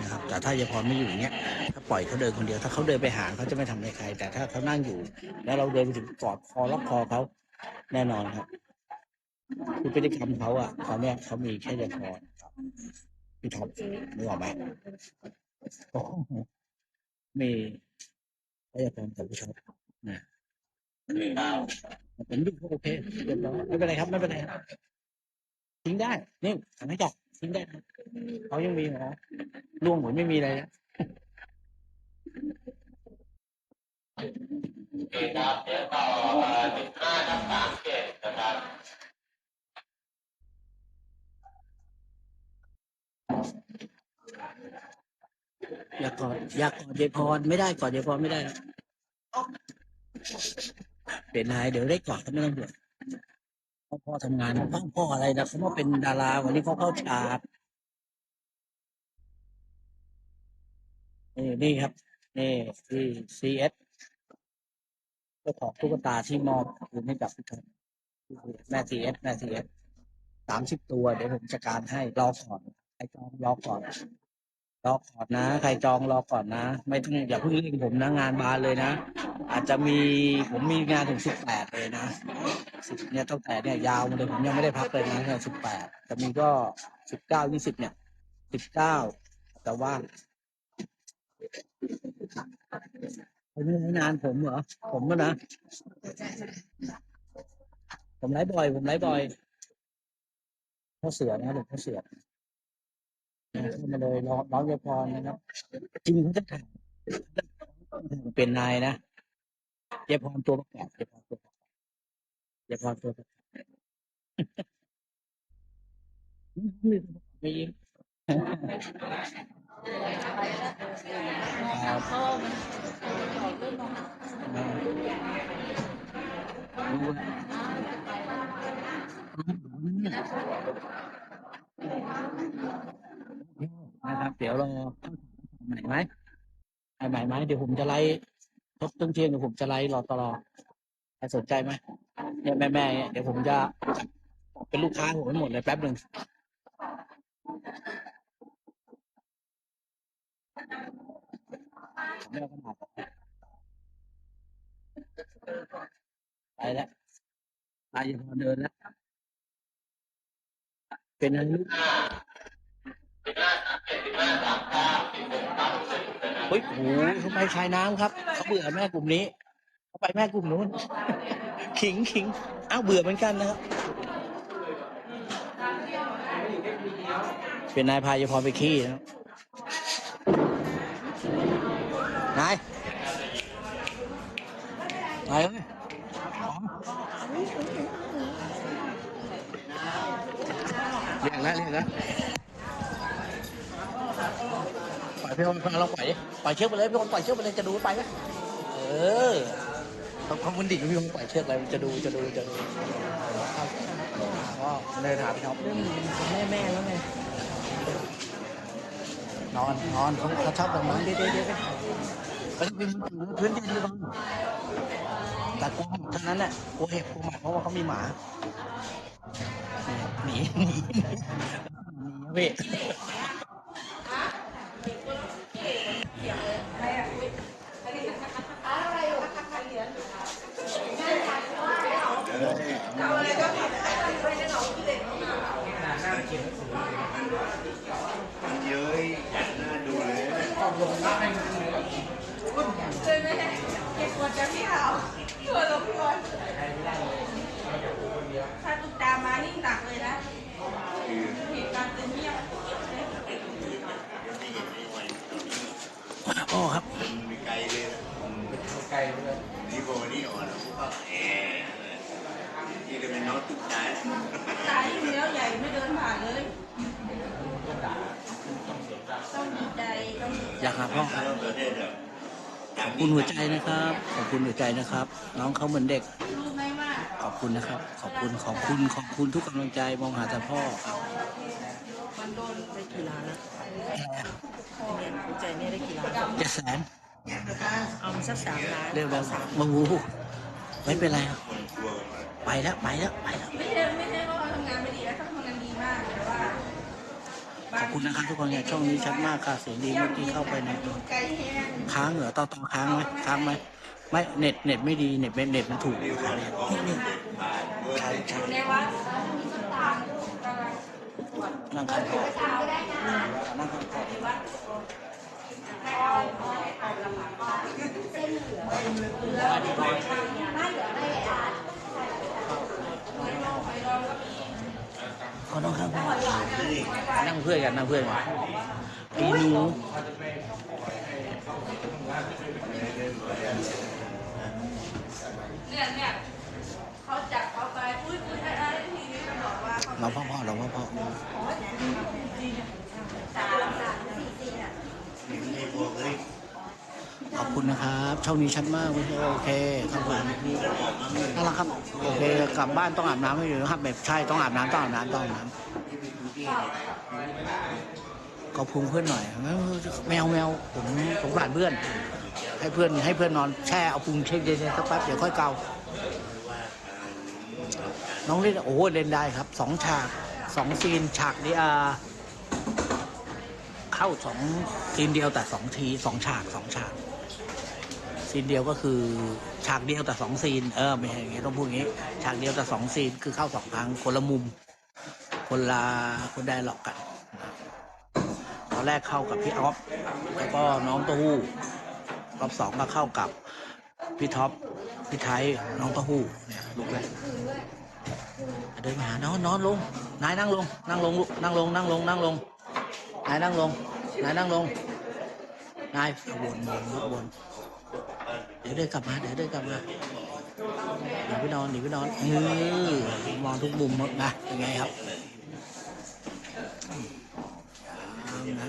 นะครับแต่ถ้ายายพรไม่อยู่อย่างเงี้ยถ้าปล่อยเขาเดินคนเดียวถ้าเขาเดินไปหาเขาจะไม่ทำอะไรใคร แต่ถ้าเขานั่งอยู่ แล้วเราเดินไปถึงกอดคอล็อกคอเขาแน่นอนครับคือพฤติกรรมเขาอะตอนเนี้ยเขามีแค่ยายพรครับพี่ท็อปนึกออกไหมโอ้โหมีแค่ยายพรกับพี่ท็อปนะผมดูก็โอเคเรียบร้อยไม่เป็นไรครับไม่เป็นไรครับทิ้งได้นี่ทำให้จับ ทิ้งได้นะเขายังมีเหมอล่วงผมไม่มีอะไรนะครับเดี๋ยวต่อสิบห้าทับสามเจ็ดนะครับอยากกอดอยากกอดยายพรไม่ได้กอดยายพรไม่ได้เป็นนายเดี๋ยวได้กอดก็ไม่ต้องห่วง พ่อพ่อทำงานพ่อพ่ออะไรนะเขามาเป็นดาราวันนี้เขาเข้าฉากนี่นี่ครับนี่ที่ซีเอสเจ้าของตุ๊กตาที่มอบคืนให้กับทุกท่านแม่ซีเอสแม่ซีเอสสามสิบตัว เดี๋ยวผมจัดการให้รอก่อนไอ้จองรอก่อน รอก่อนนะ ใครจองรอก่อนนะ ไม่ต้องอย่าเพิ่งเร่งผมนะงานบานเลยนะ อาจจะมีผมมีงานถึงสิบแปดเลยนะสิบเนี่ยตั้งแต่เนี่ยยาวมาเลยผมยังไม่ได้พักเลยนะเนี่ยสิบแปดจะมีก็สิบเก้ายี่สิบเนี่ยสิบเก้าแต่ว่าผมไม่ให้งานผมเหรอ ผมอะนะ ผมไลฟ์บ่อย ผมไลฟ์บ่อยพ่อเสือนะครับผมพ่อเสือ เข้ามาเลยร้องร้องยาพรนะครับจริงเขาจะถ่ายเป็นนายนะยายพรตัวประกอบยายพรตัวประกอบยายพรตัวประกอบไม่ยิงครับเพราะว่ามั นะครับเดี๋ยวรอใหม่ไหมใหม่ไหมเดี๋ยวผมจะไล่ทบต้นเทียงเดี๋ยวผมจะไล่รอตลอดใครสนใจไหมเนี่ยแม่แม่เนี่ยเดี๋ยวผมจะเป็นลูกค้าผมให้หมดเลยแป๊บหนึ่งไม่เอาขนาดไปแล้วไปยังพอเดินแล้วเป็นอะไรลูก เจ็ดสิบห้าสามเก้ยเขาไปชายน้ำครับเขาเบื่อแม่กลุ่มนี้เขาไปแม่กลุ่มนู้น ขิงขิงอ้าวเบื่อเหมือนกันนะครับ เป็นนายพายพรไปขี้นะนายนายเอ้ยหมเรียกแล้วเรียกแล้วปล่อย พี่คนฟังเราปล่อยดิปล่อยเชือกไปเลยพี่คนปล่อยเชือกไปเลยจะดูไปไหมเออต้องความคุณดิ่งพี่คนปล่อยเชือกอะไรมันจะดูจะดูจะดูครับก็เดินหาพี่ท็อปเรื่องแม่แม่แล้วไงนอนนอนเขาเขาชอบแบบนั้นเดี๋ยวเดี๋ยวเดี๋ยวไปไปเป็นมือถือพื้นที่ดีบ้างแต่กลัวหมาเท่านั้นแหละกลัวเห็บกลัวหมาเพราะว่าเขามีหมาหนีหนีหนีหนีพี่ มันเย้ยน่าดู เลยเคยไหมเก็บกดจากพี่เขาตัวลงพี่บอลถ้าตุ๊กตามานี่หนักเลยนะเหตุการณ์จะเงียบโอ้ครับมีไกลเลยไกลเลยนี่โบนี่อ่อนแล้วก็แอนี่จะเป็นน้องตุ๊กตาตายยิ่งแล้วใหญ่ไม่เดินผ่านเลย ต้องดีใจต้องดีใจอยากหาพ่อครับแล้วประเทศแบบขอบคุณหัวใจนะครับ ขอบคุณหัวใจนะครับ น้องเขาเหมือนเด็ก รู้ไหมว่าขอบคุณนะครับ ขอบคุณขอบคุณขอบคุณทุกกำลังใจมองหาแต่พ่อครับมันโดนได้กี่ล้านแล้วเนี่ยหัวใจเนี่ยได้กี่ล้านเจ็ดแสนเอามาสักสามล้านเร็วแล้วมาวูไม่เป็นไรครับคนกลัวกันมาไปแล้วไปแล้วไปแล้วไม่ใช่ไม่ใช่ว่าเราทำงานไม่ดีแล้วเขาทำงานดีมากแต่ว่า ขอบคุณนะครับทุกคนเนี่ยช่องนี้ชัดมากค่ะเสียงดีเมื่อกี้เข้าไปในค้างเหรอต่อต่อค้างไหมค้างไหมไม่เน็ตเน็ตไม่ดีเน็ตเน็ตมันถูกอยู่ครับใช่ใช่นวัดมีส้มตำนั่งข้างพ่อนั่งข้างพ่อเขานั่งข้างพ่อนั่งเพื่อนกันนั่งเพื่อนกันไอ้หนูเนี่ยเนี่ยเขาจับเขาไปอุ้ยอุ้ยอะไรทีนี้ก็บอกว่าเขาเราพ่อพ่อเราพ่อพ่อสามสามสี่สี่อะ ขอบคุณนะครับช่องนี้ชัดมากโอเคครับผมน่ารักครับโอเคกลับบ้านต้องอาบน้ำให้อยู่นะครับแบบใช่ต้องอาบน้ำต้องอาบน้ำต้องอาบน้ำก็พุงเพื่อนหน่อยแมวแมวผมสงสารเพื่อน ให้เพื่อนให้เพื่อนนอนแช่เอาพุงเช็คเย็นๆสักแป๊บเดี๋ยวค่อยเกาน้องเล่นโอ้โหเล่นได้ครับสองฉากสองซีนฉากนี้อ่าเข้าสองซีนเดียวแต่สองทีสองฉากสองฉาก ซีนเดียวก็คือ ฉากเดียวแต่สองซีน เออไม่ใช่อย่างงี้ต้องพูดอย่างงี้ ฉากเดียวแต่สองซีนคือเข้าสองครั้งคนละมุม คนละคนได้หลอกกันตอนแรกเข้ากับพี่ออฟแล้วก็น้องเต้าหู้รอบสองก็เข้ากับพี่ท็อปพี่ไทยน้องเต้าหู้เนี่ยลูกแรกเดินมาหานอนนอนลงนายนั่งลง นั่งลงลูกนั่งลงนั่งลงนั่งลงนายนั่งลงนายนั่งลงนายวนวนวน เดี๋ยวเดินกลับมา เดี๋ยวเดินกลับมาหนีไปนอนหนีไปนอนเออมองทุกมุมนะเป็นไงครับนะ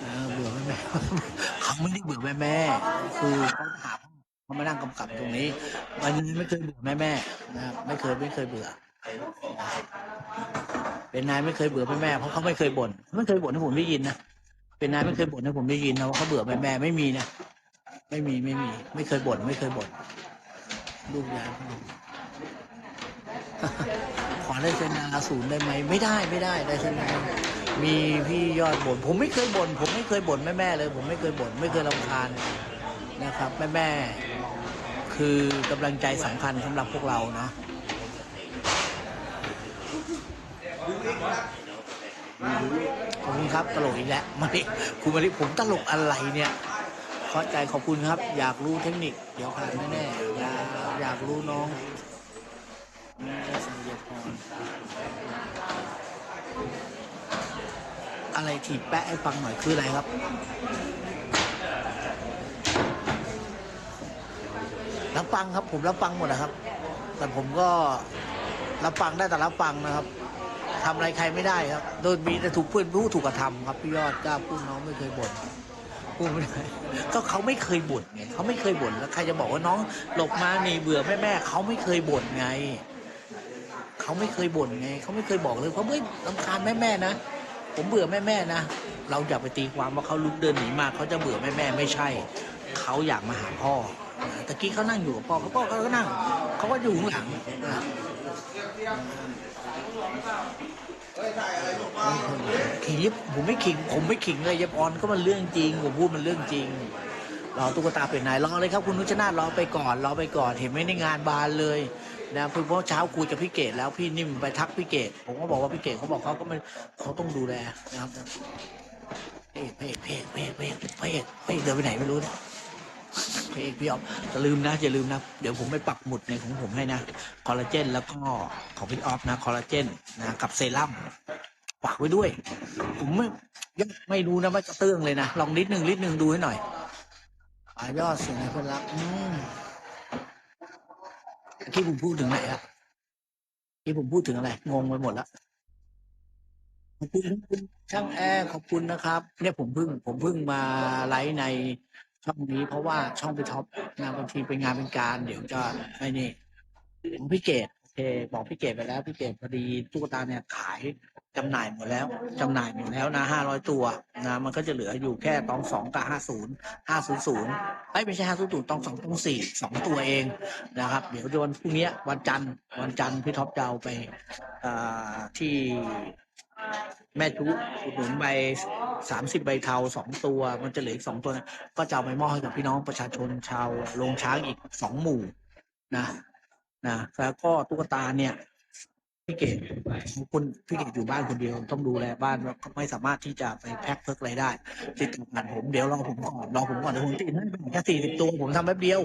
เออเบื่อแม่แม่เขาไม่ได้เบื่อแม่แม่คือเขาถามเขามานั่งกำกับตรงนี้วันนี้ไม่เคยเบื่อแม่แม่นะครับไม่เคยไม่เคยเบื่อ เป็นนายไม่เคยเบื่อแม่แม่เพราะเขาไม่เคยบ่นไม่เคยบ่นให้ผมได้ยินนะเป็นนายไม่เคยบ่นให้ผมได้ยินนะว่าเขาเบื่อแม่แม่ไม่มีนะ ไม่มีไม่มี ไม่เคยบ่นไม่เคยบ่นลูกยายขอได้เซนาศูนย์ได้ไหมไม่ได้ไม่ได้ได้เซนามีพี่ยอดบ่นผมไม่เคยบ่นผมไม่เคยบ่นแม่แม่เลย ผมไม่เคยบ่นไม่เคยรำคาญนะครับ แม่แม่คือกำลังใจสำคัญสำหรับพวกเราเนาะขอบคุณครับตลกอีกแล้วมาดิคุณมาดิผมตลกอะไรเนี่ย เข้าใจขอบคุณครับ อยากรู้เทคนิค เดี๋ยวผ่านแน่ๆอยากอยากรู้น้องแม่สัญญพรอะไรถีบแปะให้ฟังหน่อยคืออะไรครับ รับฟังครับ ผมรับฟังหมดนะครับ แต่ผมก็รับฟังได้แต่รับฟังนะครับทำอะไรใครไม่ได้ครับ โดยมีแต่ถูกเพื่อนผู้ถูกกระทำครับพี่ยอดกล้าพูดน้องไม่เคยบ่น พูดไม่ได้ก็เขาไม่เคยบ่นไงเขาไม่เคยบ่นแล้วใครจะบอกว่าน้องหลบมาหนีเบื่อแม่แม่เขาไม่เคยบ่นไงเขาไม่เคยบ่นไงเขาไม่เคยบอกเลยเพราะไม่ลำคาญแม่แม่นะผมเบื่อแม่แม่นะเราอย่าไปตีความว่าเขาลุกเดินหนีมาเขาจะเบื่อแม่แม่ไม่ใช่เขาอยากมาหาพ่อตะกี้เขานั่งอยู่กับพ่อเขาพ่อเขาก็นั่งเขาก็อยู่ข้างหลัง ขิงยิบผมไม่ขิง ผมไม่ขิงเลยยับออนก็มันเรื่องจริงผมพูดมันเรื่องจริงรอตุ๊กตาเป็นนายรอเลยครับคุณนุชนาธรอไปก่อนรอไปก่อนเห็นไหมในงานบานเลยนะเพิ่งเพราะเช้าคุยกับพี่เกดแล้วพี่นิ่มไปทักพี่เกดผมก็บอกว่าพี่เกดเขาบอกเขาก็ไม่เขาต้องดูแลนะครับเพกเพกเพกเพกเพกเพกเพกเดินไปไหนไม่รู้นี่ย พระเอกพี่ออฟอย่าลืมนะอย่าลืมนะ เดี๋ยวผมไปปักหมุดในของผมให้นะ คอลลาเจน แล้วก็ของพี่ออฟนะ คอลลาเจนนะกับเซรั่มฝากไว้ด้วย ผมไม่ยังไม่รู้นะว่าจะเตื้องเลยนะ ลองนิดหนึ่งนิดหนึ่งดูให้หน่อยปลายอดเสียงในเพื่อนรักอืมที่ผมพูดถึงไหนอะที่ผมพูดถึงอะไร งงไปหมดแล้วขอบคุณคุณช่างแอร์ขอบคุณนะครับ เนี่ยผมเพิ่ง ผมเพิ่งมาไลฟ์ใน ช่องนี้เพราะว่าช่องไปท็อปงานบางทีเป็นงานเป็นการเดี๋ยวจะไม่นี่ของพี่เกดโอเคบอกพี่เกดไปแล้วพี่เกดพอดีตุ๊กตาเนี่ยขายจำหน่ายหมดแล้วจำหน่ายหมดแล้วนะห้าร้อยตัวนะมันก็จะเหลืออยู่แค่ตองสองกับห้าศูนย์ห้าศูนย์ศูนย์ไอ้ไม่ใช่ห้าศูนย์ศูนย์ตองสองตองสี่สองตัวเองนะครับ เดี๋ยววันพรุ่งนี้วันจันทร์วันจันทร์พี่ท็อปจะเอาไปอ่าที่ แม่จุอุดหนุนใบสามสิบใบเทาสองตัว มันจะเหลืออีกสองตัวนะก็จะเอาไปมอบให้กับพี่น้องประชาชนชาวโรงช้างอีกสองหมู่นะนะแล้วก็ตุ๊กตาเนี่ยพี่เกดคุณพี่เกดอยู่บ้านคนเดียวต้องดูแลบ้านแล้วก็ไม่สามารถที่จะไปแพ็คเพิกอะไรได้ ติดต่องานผมเดี๋ยวรอผมก่อนรอผมก่อนเดี๋ยวผมติดให้แค่สี่สิบตัวผมทำแป๊บเดียว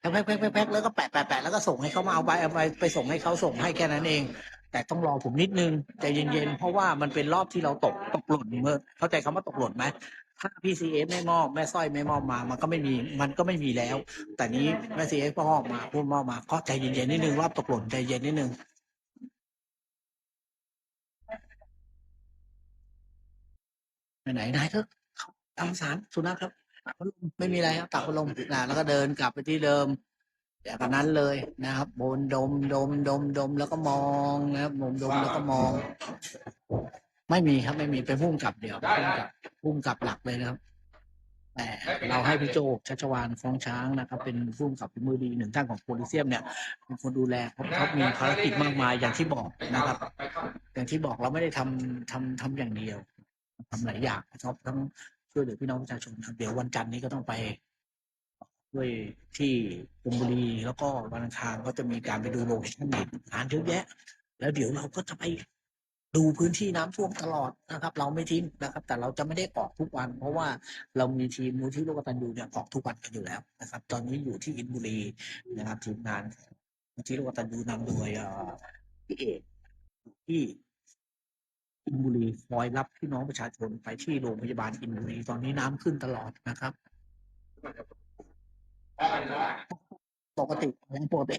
แพ็คแพ็คแพ็คแพ็คแพ็คแล้วก็แปะแปะแปะแล้วก็ส่งให้เขามาเอาไปเอาไปไปส่งให้เขาส่งให้แค่นั้นเอง แต่ต้องรอผมนิดนึงใจเย็นๆ เพราะว่ามันเป็นรอบที่เราตกตกหล่นเมื่อเข้าใจคำว่าตกหล่นไหมถ้าพีซีเอฟไม่มอบแม่สร้อยไม่มอบมา มันก็ไม่มีมันก็ไม่มีแล้ว แต่นี้แม่ซีเอฟมอบมาพูดมอบมาก็ใจเย็นๆนิดนึงรอบตกหล่นใจเย็นนิดนึงไปไหนนายเขาตามสารสุนัขครับตักลมไม่มีอะไรครับตักพัดลมนะแล้วก็เดินกลับไปที่เดิม อย่างนั้นเลยนะครับบนดมดมดมดมแล้วก็มองนะครับดมดมแล้วก็มอง ไม่มีครับไม่มีเป็นพุ่งกลับเดียวพุ่งกลับพุ่งกลับหลักเลยนะครับแต่เราให้พี่โจชัชวานฟ้องช้างนะครับ เป็นผู้กำกับเป็นมือดีหนึ่งท่านของโพลิเซียมเนี่ยเป็นคนดูแลเพราะเขามีภารกิจมากมายอย่างที่บอกนะครับ อย่างที่บอกเราไม่ได้ทำทำทำอย่างเดียวทำหลายอย่างนะครับทั้งช่วยเหลือพี่น้องประชาชนครับเดี๋ยววันจันทร์นี้ก็ต้องไป ด้วยที่ชลบุรีแล้วก็วันอังคารก็จะมีการไปดูโลเคชั่นอีกงานเยอะแยะ แล้วเดี๋ยวเราก็จะไปดูพื้นที่น้ำท่วมตลอดนะครับ เราไม่ทิ้งนะครับ แต่เราจะไม่ได้ออกทุกวัน เพราะว่าเรามีทีมมูลที่โลกตันยูเนี่ยออกทุกวันกันอยู่แล้วนะครับ ตอนนี้อยู่ที่อินบุรีนะครับทีมงานมูลที่โลกตันยูนำโดยพี่เอกที่อินบุรีคอยรับพี่น้องประชาชนไปที่โรงพยาบาลอินบุรีตอนนี้น้ำขึ้นตลอดนะครับ ปกติของปกติ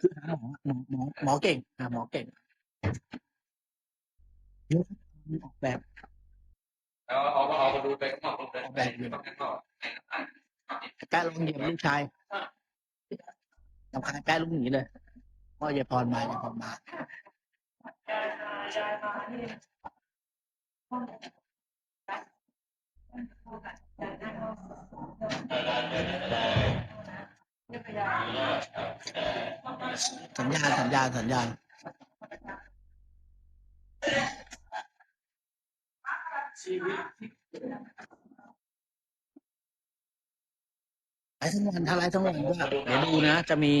คือหาหมอหมอหมอเก่งหาหมอเก่งเยอะออกแบบเอาเอาเอามาดูไปข้างนอกเลยออกแบบอยู่ข้างนอกแป๊ะลงเหยียบลูกชายสำคัญแป๊ะลูกหนีเลยพ่ออย่าพรมาอย่าพรมา สัญญาณสัญญาณสัญญาณไอ้ทั้งวันทลายทั้งวันก็เดี๋ยวดูนะ จะมี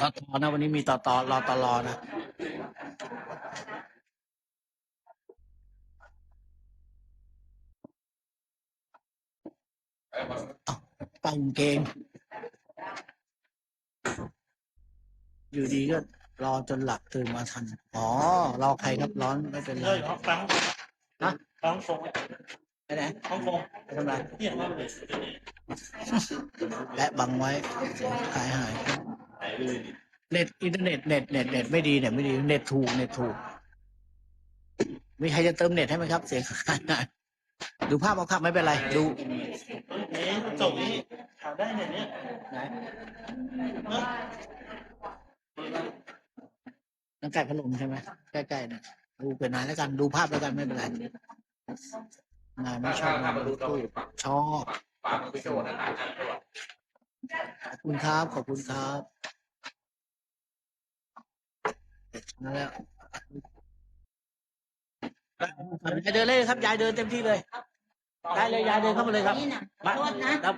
ตอตอนะ วันนี้มีตอตอรอตอรอนะ ปังเกง อยู่ดีก็รอจนหลับตื่นมาทัน อ๋อ รอใครครับร้อนไม่เป็นไร เลยฟังฮะฟังฟงไปไหนฟังฟงไปทำไรเนี่ยว่าเลยและบังไว้ขายหายเน็ตอินเทอร์เน็ตเน็ตเน็ตเน็ตไม่ดีเน็ตไม่ดีเน็ตถูกเน็ตถูก มีใครจะเติมเน็ตให้ไหมครับ เสียงขายหายดูภาพเอาครับไม่เป็นไร ดู เอ๊ะจบนี้ถาม ได้เนี่ยเนี่ยไหนนั่นใกล้พัดลมใช่ไหมใกล้ๆนะดูเป็นนายแล้วกันดูภาพแล้วกันไม่เป็นไรนายไม่ชอบนายดูตู้ชอบฝากพี่โจนะถ่ายกันด้วยขอบคุณครับขอบคุณครับมาแล้วยายเดินเลยครับยายเดินเต็มที่เลย ได้เลยยายเดินเข้ามาเลยครับบ้านครับ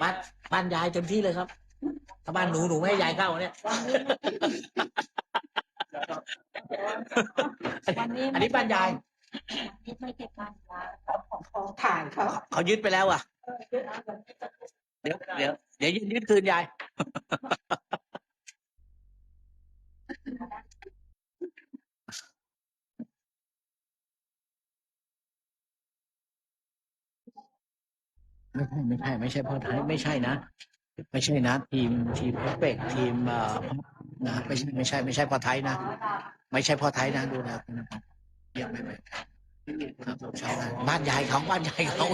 บ้านบ้านยายเต็มที่เลยครับ ถ้าบ้านหนูหนูไม่ให้ยายเข้าเนี่ย วันนี้อันนี้บ้านยายนี่ไม่เก็บบ้านยายของของถ่ายเขาเขายึดไปแล้วอะเดี๋ยวเดี๋ยวเดี๋ยวยืนยึดคืนยายไม่ใช่ไม่ใช่ไม่ใช่พ่อไทยไม่ใช่นะ ไม่ใช่นะ ทีมทีมเพอร์เฟกทีมเอ่อนะไม่ใช่ไม่ใช่ ไม่ใช่พ่อไทยนะ ไม่ใช่พ่อไทยนะดูนะยี่ยมไม่ไม่ครับใช่บ้านยายเขาบ้านยายเขา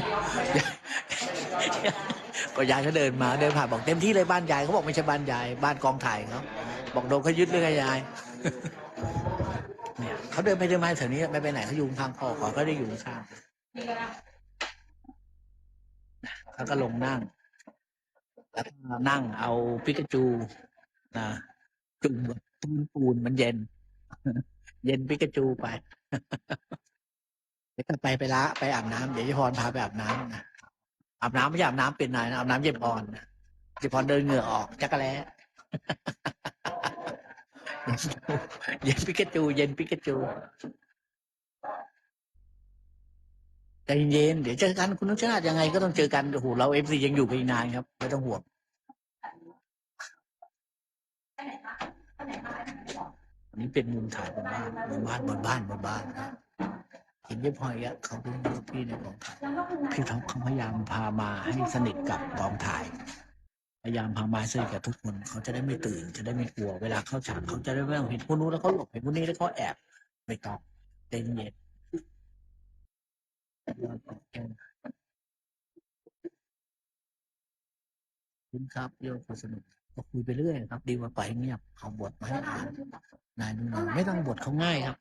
ก็ยายเขาเดินมาเดินผ่านบอกเต็มที่เลยบ้านยายเขาบอกไม่ใช่บ้านยาย บ้านกองถ่ายเขาบอกโดนเขายึดเรื่องยายเนี่ยเขาเดินไปเดินมาแถวนี้ไม่ไปไหนเขาอยู่ข้างพ่อเขาก็ได้อยู่ข้าง เขาก็ลงนั่งแล้วก็นั่งเอาปิกาจูนะจุ่มกับนปูนมันเย็น เย็นปิกาจูไปเดี๋ยวก็ไปไปละไปอาบน้ำเดี๋ยวยายพรพาไปอาบน้ำนะอาบน้ำไม่ใช่อาบน้ำเป็นนายนะอาบน้ำเย็นพรนะเย็นพรเดินเหงื่อออกจักรแล้เย็นปิกาจู เย็นปิกาจู ใจเย็นเดี๋ยวเจอกันคุณนุชนาธิ์ยังไงก็ต้องเจอกันโอ้โหเราเอฟซียังอยู่กันอีกนานครับไม่ต้องห่วงอันนี้เป็นมุมถ่ายบนบ้านบนบ้านบนบ้านบนบ้านนะเห็นยี่พอยอะเขาเป็นพี่ในกองถ่ายพี่ท็อปเขาพยายามพามาให้สนิทกับกองถ่าย พยายามพามาสนิทกับทุกคนเขาจะได้ไม่ตื่น จะได้ไม่กลัวเวลาเข้าฉากเขาจะได้ไม่ต้องเห็นคนนู้นแล้วเขาหลบเห็นคนนี้แล้วเขาแอบไม่ต้องเต็นเย็น คุณครับโยกสนุกก็คุยไปเรื่อยครับ ดีกว่าไปเงียบเอาบทมาให้อ่านนายนู่นไม่ต้องบทเขาง่ายครับ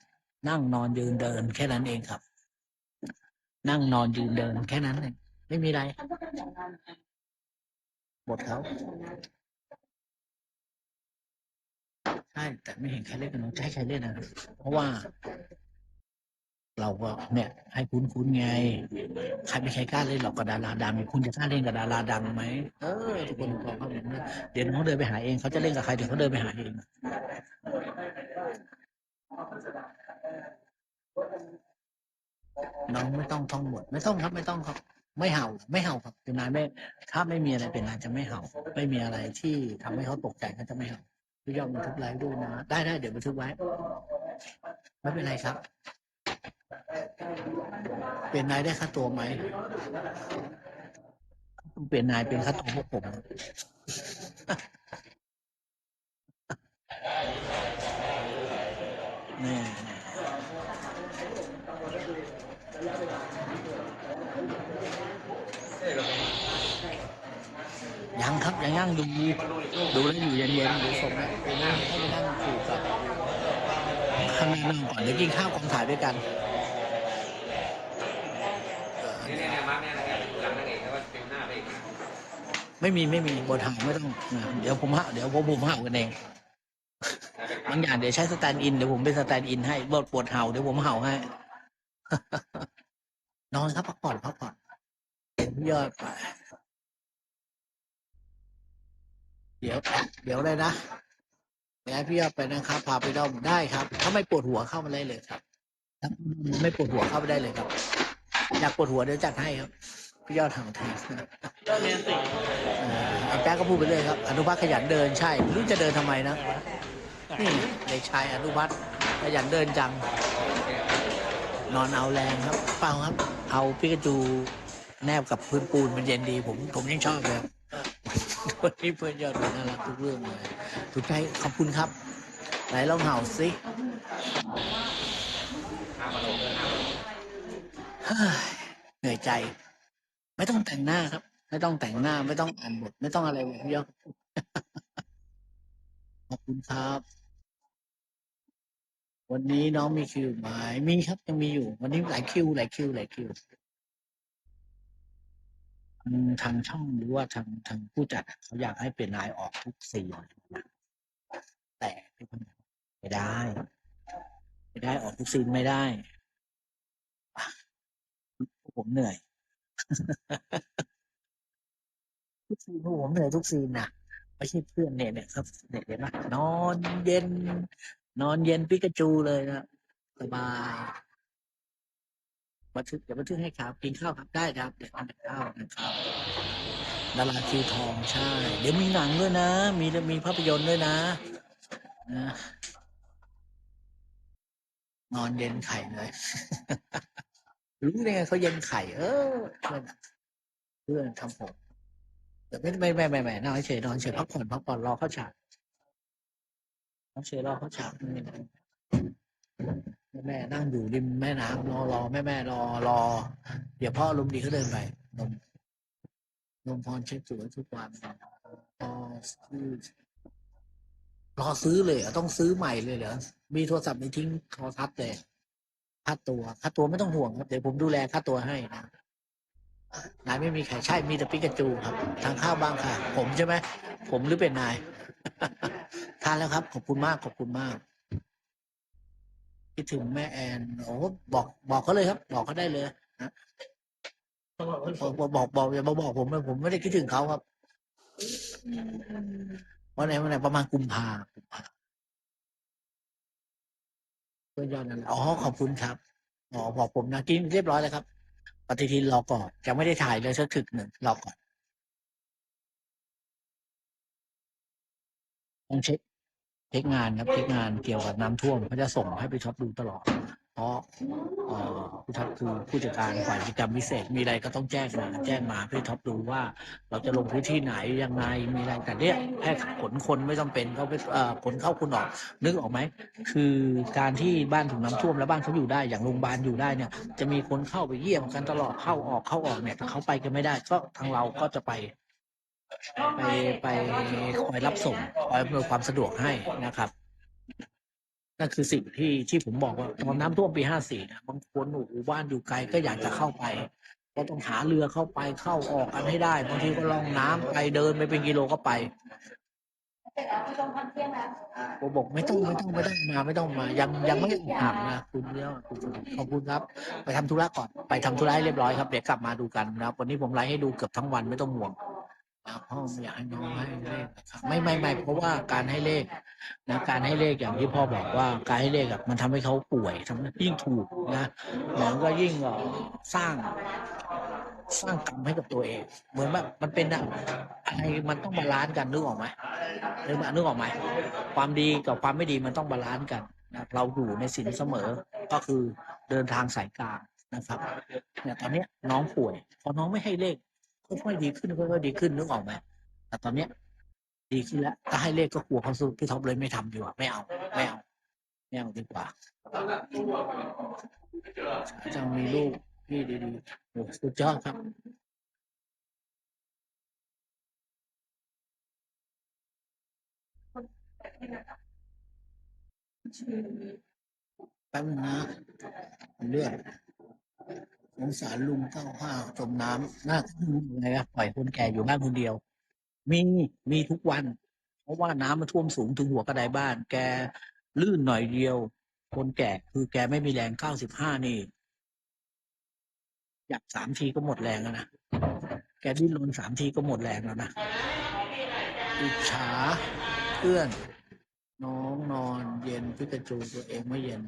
นั่งนอนยืนเดินแค่นั้นเองครับ นั่งนอนยืนเดินแค่นั้นเองไม่มีอะไรบทเขาใช่แต่ไม่เห็นใครเล่นกันเนอะจะให้ใครเล่นนะเพราะว่า เราก็เนี่ยให้คุ้นคุ้นๆไง ใครไม่ใครกล้าเล่นหรอกกับดาราดังคุณจะกล้าเล่นกับดาราดังไหมเออทุกคนบอกเขาแบบนั้นเดี๋ยวน้องเดินไปหาเองเขาจะเล่นกับใครเดี๋ยวเขาเดินไปหาเองน้องไม่ต้องท่องบทไม่ต้องครับ ไม่ต้องครับ ไม่เห่า ไม่เห่าครับเป็นนายไม่ ถ้าไม่มีอะไรเป็นนายจะไม่เห่า ไม่มีอะไรที่ทำให้เขาตกใจเขาจะไม่เห่าพี่ยอมบันทึกไลฟ์ด้วยนะได้ได้เดี๋ยวบันทึกไว้ไม่เป็นไรครับ เป็นนายได้ค่าตัวไหมเปลี่ยนนายเป็นค่าตัวพวกผมนี่ยังครับยังย่างดูดูแล้วอยู่เย็นๆดูส่งนะไปนั่งให้ไปนั่งถูกกับข้างหน้านั่งก่อนเดี๋ยวกินข้าวกองถ่ายด้วยกัน เนี่ยเนี่ยมาร์กเนี่ยนะครับหลังนางเอกแล้วก็เป็นหน้าไปอีกนะ ไม่มีไม่มีบทห่างไม่ต้องเดี๋ยวผมหาเดี๋ยวผมผมหากันเองบางอย่างเดี๋ยวใช้สแตนด์อินเดี๋ยวผมเป็นสแตนด์อินให้บทปวดเห่าเดี๋ยวผมเห่าให้ นอนครับพักผ่อนพักผ่อนเห็นพี่ยอดไปเดี๋ยว เดี๋ยวเลยนะเดี๋ยวให้พี่ยอดไปนะครับพาไปด้อมได้ครับ ถ้าไม่ปวดหัวเข้ามาได้เลยครับถ้าไม่ปวดหัวเข้าไปได้เลยครับ อยากปวดหัวเดี๋ยวจัดให้ครับ พี่ยอดทางทีก็เรียนสิเอ่อไอ้แป๊กก็พูดไปเรื่อยครับ อนุพัฒน์ขยันเดินใช่ไม่รู้จะเดินทำไมนะนี่เด็กชายอนุพัฒน์ขยันเดินจัง นอนเอาแรงครับเปล่าครับ เอาปิกาจูแนบกับพื้นปูนมันเย็นดี ผมผมยังชอบเลยวันนี้เพื่อนยอดน่ารักทุกเรื่องเลยถูกใจขอบคุณครับไหนลองเห่าสิเหนื่อยใจ ไม่ต้องแต่งหน้าครับ ไม่ต้องแต่งหน้าไม่ต้องอ่านบท ไม่ต้องอะไรเลยพี่ยอดขอบคุณครับ วันนี้น้องมีคิวไหมมีครับยังมีอยู่ วันนี้หลายคิวหลายคิวหลายคิวอืมทางช่องหรือว่าทางทางผู้จัดอะเขาอยากให้เป็นนายออกทุกซีนนะแต่ไม่ได้ ไม่ได้ออกทุกซีนไม่ได้อะผมเหนื่อย ทุกซีนผมเหนื่อยทุกซีนนะไม่ใช่เพื่อนเนี่ยเนี่ยครับเนี่ยเห็นไหมนอนเย็น นอนเย็นปิกาจูเลยนะสบายบันทึกเดี๋ยวบันทึกให้ครับกินข้าวครับได้ครับเดี๋ยวทานข้าวนะครับดาราคิวทองใช่ เดี๋ยวมีหนังด้วยนะ มีมีภาพยนตร์ด้วยนะนะนอนเย็นไข่เลยรู้ได้ไงเขาเย็นไข่ เออเพื่อนเพื่อนทำผม แต่ไม่ไม่ไม่ไม่ไม่นอนเฉยนอนเฉยพักผ่อนพักผ่อนรอเข้าฉากนอนเฉยรอเข้าฉากนี่แม่แม่นั่งอยู่ริมแม่น้ำรอรอแม่แม่รอรอ เดี๋ยวพ่อลมดีเขาเดินไปนมนมพรเช็คตัวทุกวันรอซื้อรอซื้อเลยต้องซื้อใหม่เลยเหรอมีโทรศัพท์ไม่ทิ้งโทรทัศน์เลยค่าตัวค่าตัวไม่ต้องห่วงครับเดี๋ยวผมดูแลค่าตัวให้นะ นายไม่มีใครใช่มีแต่ปิกาจูครับ ทางข้าวบ้างค่ะ ผมใช่ไหมผมหรือเป็นนาย ทานแล้วครับ ขอบคุณมาก ขอบคุณมากคิดถึงแม่แอนโอ้บอกบอกเขาเลยครับ บอกเขาได้เลยนะบอกบอกบอกอย่ามาบอกผมเลยผมไม่ได้คิดถึงเขาครับวันไหนวันไหนประมาณกุมภากุมภาเพื่อนยอดนั่นแหละอ๋อขอบคุณครับอ๋อบอกผมนะกินเรียบร้อยแล้วครับ ปฏิทินรอก่อนยังไม่ได้ถ่ายเลยสักถึกหนึ่งรอก่อนต้องเช็คเช็คงานครับเช็คงานเกี่ยวกับน้ำท่วมเขาจะส่งให้ไปช็อปดูตลอด เพราะผู้ทัพคือผู้จัดการฝ่ายกิจกรรมพิเศษ มีอะไรก็ต้องแจ้งมาแจ้งมาเพื่อท็อปดูว่า เราจะลงพื้นที่ไหนยังไงมีอะไรแต่เนี่ยแค่ขนคนไม่จำเป็นเขาไปขนเข้าคนออกนึกออกไหมคือการที่บ้านถูกน้ำท่วมแล้วบ้านเขาอยู่ได้อย่างโรงพยาบาลอยู่ได้เนี่ย จะมีคนเข้าไปเยี่ยมกันตลอดเข้าออกเข้าออกเนี่ยถ้าเขาไปกันไม่ได้ ก็ทางเราก็จะไปไปไปคอยรับส่งคอยอำนวยความสะดวกให้นะครับ นั่นคือสิ่งที่ที่ผมบอกว่าตอนน้ำท่วมปีห้าสี่นะบางคนโอ้โหบ้านอยู่ไกลก็อยากจะเข้าไป ก็ต้องหาเรือเข้าไปเข้าออกกันให้ได้บางทีก็ล่องน้ำไปเดินไปเป็นกิโลก็ไปผมบอกไม่ต้องไม่ต้องไม่ต้องมาไม่ต้องมา ยังยังไม่หักนะคุณเยอะคุณขอบคุณครับ ไปทำธุระก่อนไปทำธุระให้เรียบร้อยครับเดี๋ยวกลับมาดูกันนะครับวันนี้ผมไลฟ์ให้ดูเกือบทั้งวันไม่ต้องห่วง พ่อไม่อยากให้น้องให้เลขนะครับไม่ไม่ไม่เพราะว่าการให้เลขนะการให้เลขอย่างที่พ่อบอกว่าการให้เลขอะมันทำให้เขาป่วยทำให้ยิ่งถูกนะมันก็ยิ่งเอ่อสร้างสร้างกรรมให้กับตัวเอง เหมือนแบบมันเป็นอะอะไรมันต้องบาลานซ์กันนึกออกไหมนึกนึกออกไหมความดีกับความไม่ดีมันต้องบาลานซ์กันนะเราอยู่ในศีลเสมอก็คือเดินทางสายกลางนะครับเนี่ยตอนเนี้ยน้องป่วยพอน้องไม่ให้เลข ค่อยๆดีขึ้นค่อยๆดีขึ้นนึกออกไหมแต่ตอนเนี้ย ดีขึ้นแล้วถ้าให้เลขก็กลัวเขาสู้พี่ท็อปเลยไม่ทำดีกว่าไม่เอาไม่เอาไม่เอาดีกว่าจะมีลูกพี่ดีๆโอ้สุดยอดครับแป๊บนึงนะเลือด สงสารลุงเก้าห้าจมน้ำน่าทึ่งยังไงครับปล่อยคนแก่อยู่บ้านคนเดียว มีมีทุกวัน เพราะว่าน้ำมันท่วมสูงถึงหัวกระไดบ้าน แกลื่นหน่อยเดียว คนแก่คือแกไม่มีแรงเก้าสิบห้านี่อยากสามทีก็หมดแรงแล้วนะแกดิ้นรนสามทีก็หมดแรงแล้วนะอิจฉาเพื่อน น้องนอนเย็นพิกาจูตัวเองไม่เย็น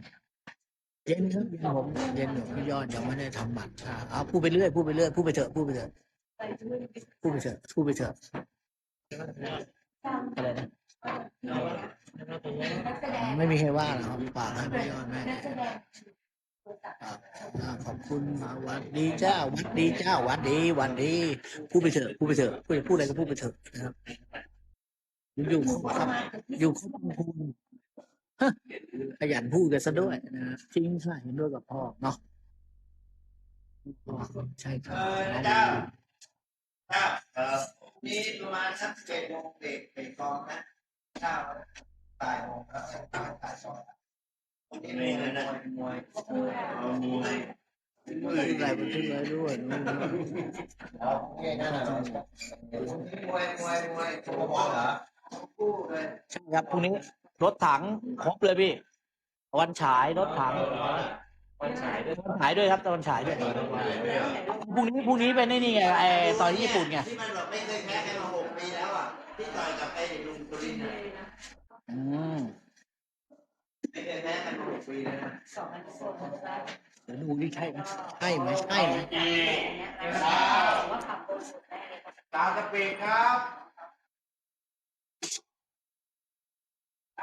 เย็นครับเย็นผมเย็นอยู่พี่ยอดยังไม่ได้ทำบัตรอ่าเอาพูดไปเรื่อยพูดไปเรื่อยพูดไปเถอะพูดไปเถอะพูดไปเถอะพูดไปเถอะอะไรนะไม่มีใครว่าหรอกครับปากให้พี่ยอดแม่ขอบคุณมาวัดดีเจ้าวัดดีเจ้าวัดดีวัดดีพูดไปเถอะพูดไปเถอะพูดพูดอะไรก็พูดไปเถอะนะครับอยู่ครับอยู่เขาต้องพูดฮะ ขยันพูดกันซะด้วยนะจริงใช่เห็นด้วยกับพ่อเนาะพ่อใช่ครับเจ้าเจ้าเออนี่ประมาณสักเจ็ดโมงเด็กเด็กกองนะเจ้าตายโมงแล้วตายตายสองวันนี้มวยมวยมวยมวยอะไรมันขึ้นเลยด้วยนู่นอ๋อเนี่นั่นแหละมวยมวยมวยโอ้โหเหรอคู่เลยใช่ครับพรุ่งนี้ รถถังครบเลยพี่วันฉายรถถังวันฉายด้วยวันฉายด้วยครับตอนฉายด้วยพรุ่งนี้พรุ่งนี้เป็นไอ้นี่ไงไอ้ตอนที่ญี่ปุ่นไงที่มันแบบไม่เคยแพ้กันมาหกปีแล้วอะที่ต่อยกับไอ้ลุงตุลินอะอืมไม่เคยแพ้กันมาหกปีเลยนะเดี๋ยวดูนี่ใช่ไหมใช่ไหมใช่ไหมว่าขับรถสุดได้เลยตามสปีดครับ ไ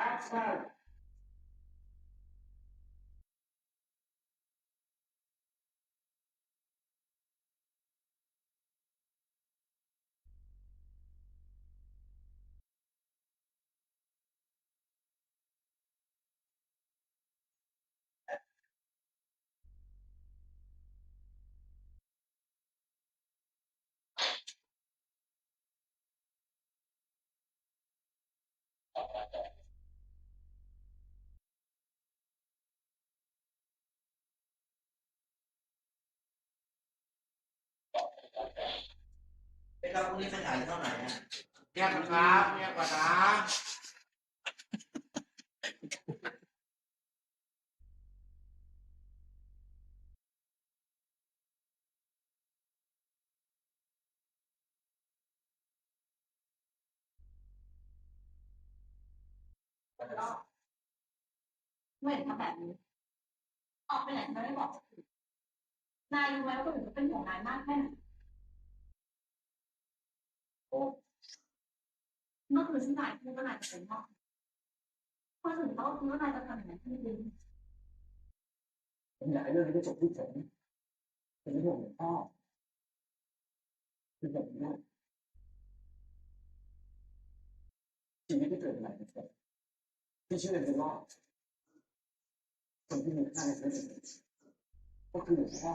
ก้วพวกนี้ขยายเท่าไหร่ฮะแยกกันครับแยกกันนะเหมือนทำแบบนี้ ออกไปไหนไม่ได้บอก นายรู้ไหมว่าคนอื่นเป็นห่วงนายมากแค่ไหน โอ้เมื่อคืนฉันนายพูดว่านายจะเป็นพ่อคนอื่นเขาก็คิดว่านายจะทำอย่างนั้นจริงผมอยากให้เรื่องนี้ได้จบที่ผมเป็นเรื่องของพ่อคือแบบนี้ชีวิตที่เกิดใหม่นะครับที่เชื่อเลยว่าคนที่มีค่าในชีวิตก็คือหลวงพ่อ